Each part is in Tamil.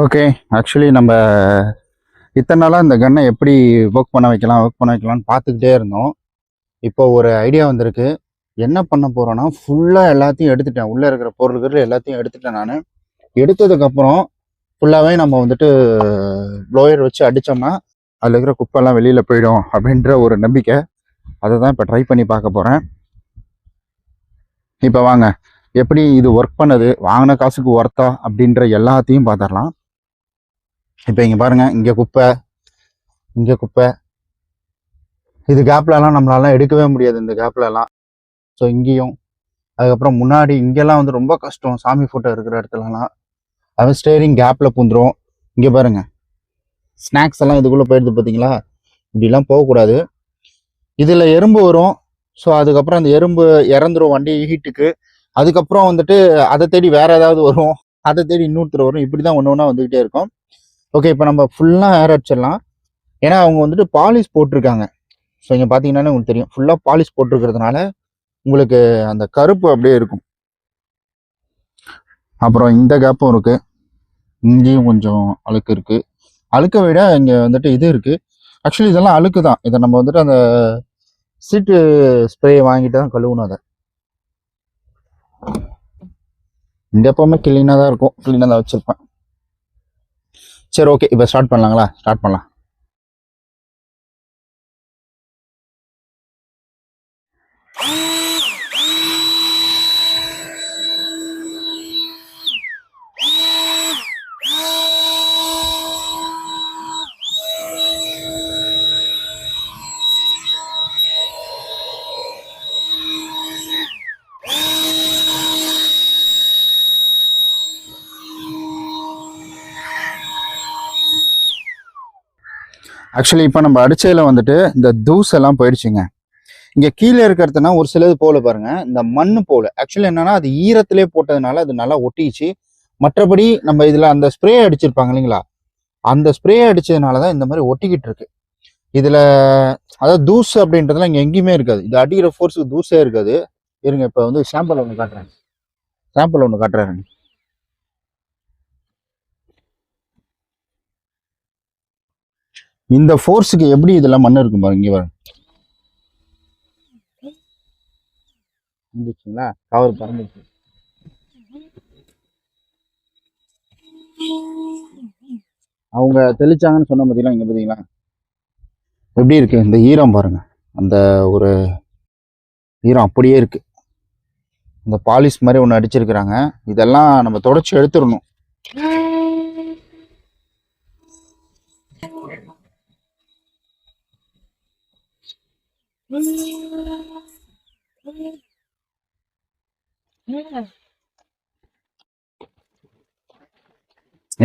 ஓகே ஆக்சுவலி நம்ம இத்தனை நாளாக இந்த கன்னை எப்படி ஒர்க் பண்ண வைக்கலாம் ஒர்க் பண்ண வைக்கலாம்னு பார்த்துக்கிட்டே இருந்தோம். இப்போ ஒரு ஐடியா வந்திருக்கு. என்ன பண்ண போகிறோன்னா ஃபுல்லாக எல்லாத்தையும் எடுத்துட்டேன். உள்ளே இருக்கிற பொருள்கள் எல்லாத்தையும் எடுத்துட்டேன் நான். எடுத்ததுக்கப்புறம் ஃபுல்லாகவே நம்ம வந்துட்டு ப்ளோயர் வச்சு அடித்தோம்னா அதில் இருக்கிற குப்பெல்லாம் வெளியில் போயிடும் அப்படின்ற ஒரு நம்பிக்கை. அதை தான் இப்போ ட்ரை பண்ணி பார்க்க போகிறேன் இப்போ வாங்க எப்படி இது ஒர்க் பண்ணுது? வாங்கின காசுக்கு ஒர்த்தா அப்படின்ற எல்லாத்தையும் பார்த்துடலாம். இப்போ இங்கே பாருங்கள் இங்கே குப்பை இங்கே குப்பை. இது கேப்லலாம் நம்மளாலாம் எடுக்கவே முடியாது இந்த கேப்லலாம் ஸோ இங்கேயும். அதுக்கப்புறம் முன்னாடி இங்கெல்லாம் வந்து ரொம்ப கஷ்டம். சாமி ஃபோட்டோ இருக்கிற இடத்துலலாம். அது ஸ்டேரிங் கேப்பில் பூந்துடும் இங்கே பாருங்கள் ஸ்நாக்ஸ் எல்லாம் இதுக்குள்ளே போயிடுது பார்த்தீங்களா இப்படிலாம் போகக்கூடாது. இதில் எறும்பு வரும். ஸோ அதுக்கப்புறம் அந்த எறும்பு இறந்துரும் வண்டி ஹீட்டுக்கு அதுக்கப்புறம் வந்துட்டு அதை தேடி வேறு ஏதாவது வரும். அதை தேடி இன்னொருத்தர் வரும். இப்படி தான் ஒன்று ஒன்றா வந்துக்கிட்டே இருக்கும். ஓகே இப்போ நம்ம ஃபுல்லாக ஹேர் அடிச்சிடலாம். ஏன்னா அவங்க வந்துட்டு பாலிஷ் போட்டிருக்காங்க. ஸோ இங்கே பார்த்தீங்கன்னா உங்களுக்கு தெரியும். ஃபுல்லாக பாலிஷ் போட்டிருக்கிறதுனால உங்களுக்கு அந்த கருப்பு அப்படியே இருக்கும். அப்புறம் இந்த கேப்பும் இருக்குது இங்கேயும் கொஞ்சம் அழுக்கு இருக்குது அழுக்கை விட இங்கே வந்துட்டு இது இருக்குது ஆக்சுவலி இதெல்லாம் அழுக்கு தான். இதை நம்ம வந்துட்டு அந்த சீட்டு ஸ்ப்ரே வாங்கிட்டு தான் கழுவணும் அதை. இந்த எப்பவுமே கிளீனாக தான் இருக்கும். கிளீனாக தான் வச்சுருப்பேன். சரி ஓகே இப்போ ஸ்டார்ட் பண்ணலாங்களா? ஸ்டார்ட் பண்ணலாம். ஆக்சுவலி இப்போ நம்ம அடிச்சையில் வந்துட்டு இந்த தூஸ் எல்லாம் போயிடுச்சுங்க. இங்கே கீழே இருக்கிறதுனா ஒரு சிலது போல பாருங்க. இந்த மண் போல. ஆக்சுவலி என்னன்னா அது ஈரத்திலே போட்டதுனால அது நல்லா ஒட்டிச்சு. மற்றபடி நம்ம இதில் அந்த ஸ்ப்ரே அடிச்சிருப்பாங்க இல்லைங்களா? அந்த ஸ்ப்ரே அடிச்சதுனால தான் இந்த மாதிரி ஒட்டிக்கிட்டு இருக்கு. இதில் அதாவது தூசு அப்படின்றதுலாம் இங்கே எங்கேயுமே இருக்காது. இது அடிக்கிற ஃபோர்ஸுக்கு தூசே இருக்காது. இருங்க இப்போ வந்து சாம்பிள் ஒன்று காட்டுறேன். சாம்பிள் ஒன்று காட்டுறேன். இந்த ஃபோர்ஸுக்கு எப்படி இதெல்லாம் மண் இருக்கும் பாருங்க இங்கே பாருங்க. இருந்துச்சுங்களா கவர் பறந்துச்சு அவங்க தெளிச்சாங்கன்னு சொன்ன பார்த்தீங்களா இங்கே பார்த்தீங்களா எப்படி இருக்கு? இந்த ஈரம் பாருங்க. அந்த ஒரு ஈரம் அப்படியே இருக்கு. இந்த பாலிஷ் மாதிரி ஒன்று அடிச்சிருக்கிறாங்க. இதெல்லாம் நம்ம தொடச்சி எடுத்துடணும்.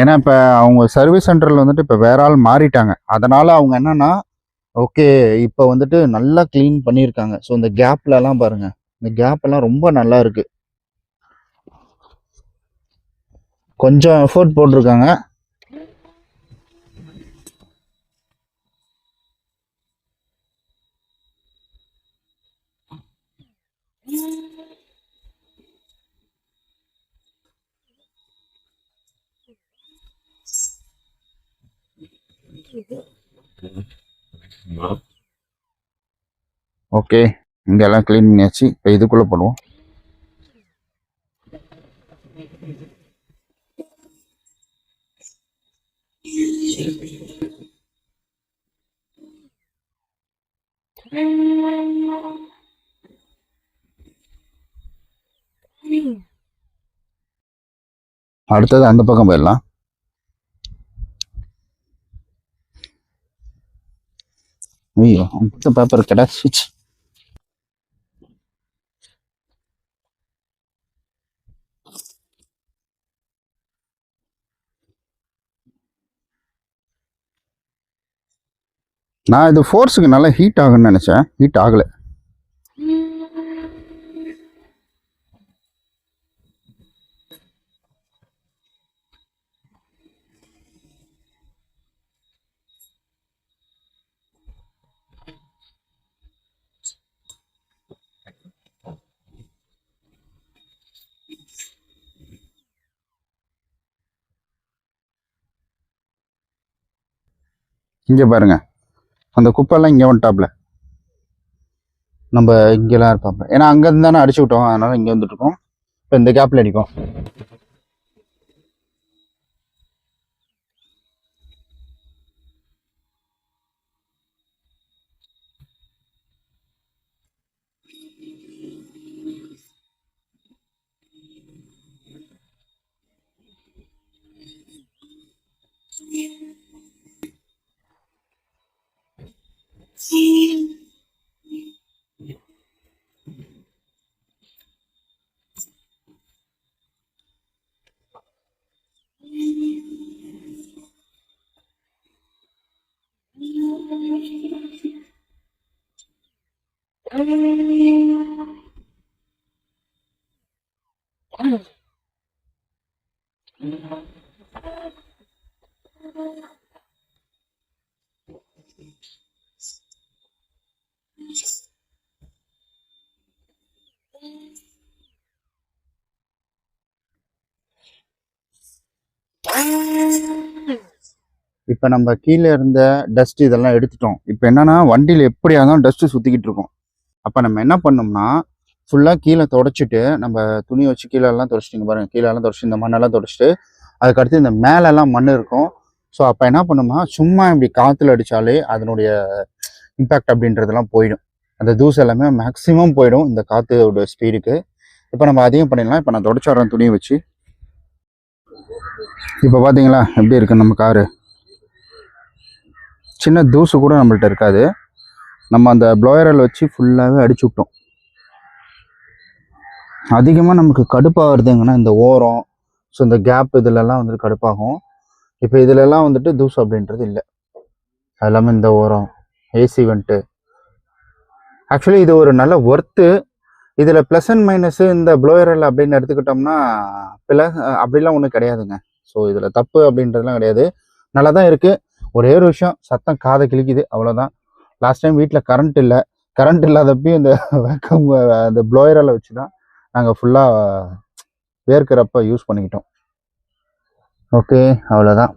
ஏன்னா இப்போ அவங்க சர்வீஸ் சென்டரில் வந்துட்டு இப்போ வேற ஆள் மாறிட்டாங்க. அதனால அவங்க என்னன்னா ஓகே இப்போ வந்துட்டு நல்லா க்ளீன் பண்ணியிருக்காங்க. ஸோ இந்த கேப்லலாம் பாருங்க. இந்த கேப் எல்லாம் ரொம்ப நல்லா இருக்கு. கொஞ்சம் எஃபோர்ட் போட்டிருக்காங்க. ஓகே இங்கெல்லாம் க்ளீன் பண்ணியாச்சு. இப்போ இதுக்குள்ளே போடுவோம். அடுத்தது அந்த பக்கம் போயிடலாம். ஐயோ அந்த பேப்பர் கிடச்சிச்சு நான் இது ஃபோர்ஸுக்கு நல்லா ஹீட் ஆகுன்னு நினச்சேன். ஹீட் ஆகலை. இங்கே பாருங்க. அந்த குப்பெல்லாம் இங்கே வந்துட்டாப்ல. நம்ம இங்கெல்லாம் இருப்பாப்ல. ஏன்னா அங்கேருந்து தானே அடிச்சு விட்டோம் அதனால் இங்கே வந்துட்டு இருக்கோம் இப்போ இந்த கேப்பில் அடிக்கும் இப்போ நம்ம கீழே இருந்த டஸ்ட் இதெல்லாம் எடுத்துட்டோம். இப்போ என்னன்னா வண்டியில் எப்படியா இருந்தாலும் டஸ்ட்டு சுற்றிக்கிட்டு இருக்கோம். அப்போ நம்ம என்ன பண்ணோம்னா ஃபுல்லாக கீழே தொடச்சிட்டு நம்ம துணி வச்சு கீழே எல்லாம் பாருங்கள் கீழெல்லாம் கீழே எல்லாம் தொடச்சி இந்த மண்ணெல்லாம் தொடச்சிட்டு அதுக்கடுத்து இந்த மேலெல்லாம் மண் இருக்கும். ஸோ அப்போ என்ன பண்ணோம்னா சும்மா இப்படி காற்றுல அடித்தாலே அதனுடைய இம்பேக்ட் அப்படின்றதெல்லாம் போயிடும். அந்த தூசு எல்லாமே மேக்ஸிமம் போயிடும் இந்த காற்றோட ஸ்பீடுக்கு இப்போ நம்ம அதையும் பண்ணிடலாம். இப்போ நான் தொடச்சிடுறேன் துணியை வச்சு. இப்போ பார்த்தீங்களா எப்படி இருக்குது நம்ம காரு? சின்ன தூசு கூட நம்மள்ட்ட இருக்காது. நம்ம அந்த ப்ளோயரில் வச்சு ஃபுல்லாகவே அடிச்சு விட்டோம். அதிகமாக நமக்கு கடுப்பாகிறதுங்கன்னா இந்த ஓரம் ஸோ இந்த கேப் இதிலெல்லாம் வந்துட்டு கடுப்பாகும். இப்போ இதிலெல்லாம் வந்துட்டு தூசு அப்படின்றது இல்லை. அது எல்லாமே இந்த ஓரம் ஏசி வந்துட்டு ஆக்சுவலி இது ஒரு நல்ல ஒர்த்து இதில் ப்ளஸ் அண்ட் மைனஸு இந்த ப்ளோயரல் அப்படின்னு எடுத்துக்கிட்டோம்னா ப்ளஸ் அப்படிலாம் ஒன்றும் கிடையாதுங்க. ஸோ இதில் தப்பு அப்படின்றதுலாம் கிடையாது. நல்லா தான் இருக்குது ஒரே ஒரு விஷயம் சத்தம் காதை கிழிக்குது அவ்வளோதான் லாஸ்ட் டைம் வீட்டில் கரண்ட் இல்லை. கரண்ட் இல்லாதப்பையும் இந்த வேக்கம் அந்த ப்ளோயரில் வச்சு தான் நாங்கள் ஃபுல்லாக வேர்க்கிறப்ப யூஸ் பண்ணிக்கிட்டோம். ஓகே அவ்வளோதான்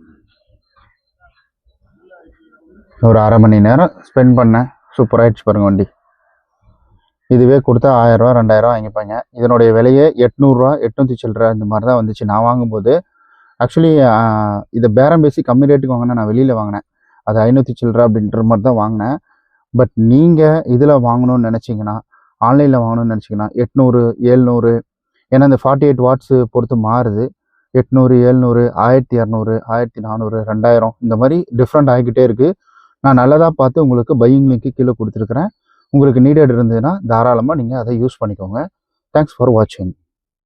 ஒரு அரை மணி நேரம் ஸ்பெண்ட் பண்ணேன். சூப்பராகிடுச்சு பாருங்கள் வண்டி. இதுவே கொடுத்தா ஆயிரரூவா ரெண்டாயிரரூவா வாங்கிப்பாங்க. இதனுடைய விலையே எட்நூறுரூவா எட்நூற்றி சில்லற இந்த மாதிரி தான் வந்துச்சு. நான் வாங்கும்போது ஆக்சுவலி இதை பேரம் பேசி கம்மி ரேட்டுக்கு வாங்கினேன். நான் வெளியில் வாங்கினேன். அது ஐநூற்றி சில்லற அப்படின்ற மாதிரி தான் வாங்கினேன். பட் நீங்கள் இதில் வாங்கணும்னு நினச்சிங்கன்னா ஆன்லைனில் வாங்கணும்னு நினச்சிங்கன்னா எட்நூறு ஏழ்நூறு ஏன்னா இந்த ஃபார்ட்டி எயிட் வாட்ஸு பொறுத்து மாறுது. எட்நூறு ஏழ்நூறு ஆயிரத்தி இரநூறு ஆயிரத்தி நானூறு ரெண்டாயிரம் இந்த மாதிரி டிஃப்ரெண்ட் ஆகிக்கிட்டே இருக்குது நான் நல்லதாக பார்த்து உங்களுக்கு பையிங் லிங்க்கு கீழே கொடுத்துருக்குறேன். உங்களுக்கு நீடட் இருந்ததுன்னா தாராளமாக நீங்கள் அதை யூஸ் பண்ணிக்கோங்க. தேங்க்ஸ் ஃபார் வாட்சிங்